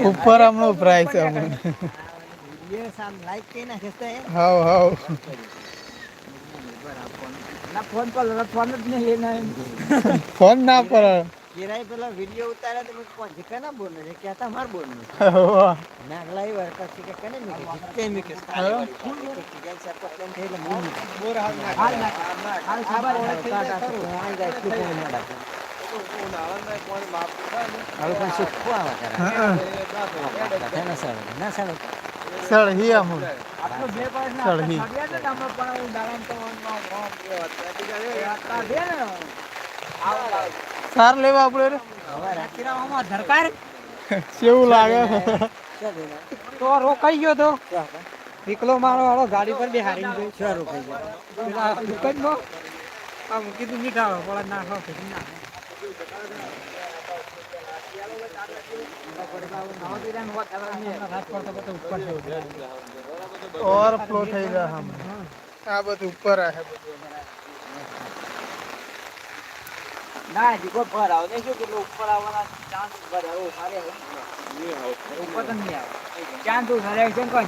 ઉપર હમણો ઉપર હમણાં વીડિયો સામ લાઈક કરી નાખે છે હાવ હાવ. ના ફોન પર ફોન જ નહીં. ફોન ના પર. કિરાય પેલા વીડિયો ઉતાર્યા તો મેં કોણ છે કના બોલનો છે કહેતા માર બોલનો વાહ. નાગલાઈ વાર પછી કે કને મી કે તે મી કે કે સર પર હાલ ના હાલ ખબર તો જાય કે કોણ ના હાલ પણ સુખો આવા કરે ના સર ના સર સળ હી. આમ આટલો બે પાસ ના સળહી. ખાવ્યા ને પણ દાડામ તો દે ને સાર લેવા આપણે ધરકાર. કેવું લાગે? તો રોકાઈ ગયો તો. એકલો મારો વાળો ગાડી પર બેહારીને ગયો. છે રોકાઈ ગયો. પેલા દુકાનમાં આમ કીધું મીઠા પણ ના ખાવ કીધું ના ઓવરફ્લો થઈ ગયા આ બધું ઉપર આ બધું ના જીકો પર આવો ને શું કેટલું ઉપર આવવાના ચાન્સ ઉપર આવો મારે ઉપર તો નહીં આવે. ચાન્સ સરે છે કોઈ?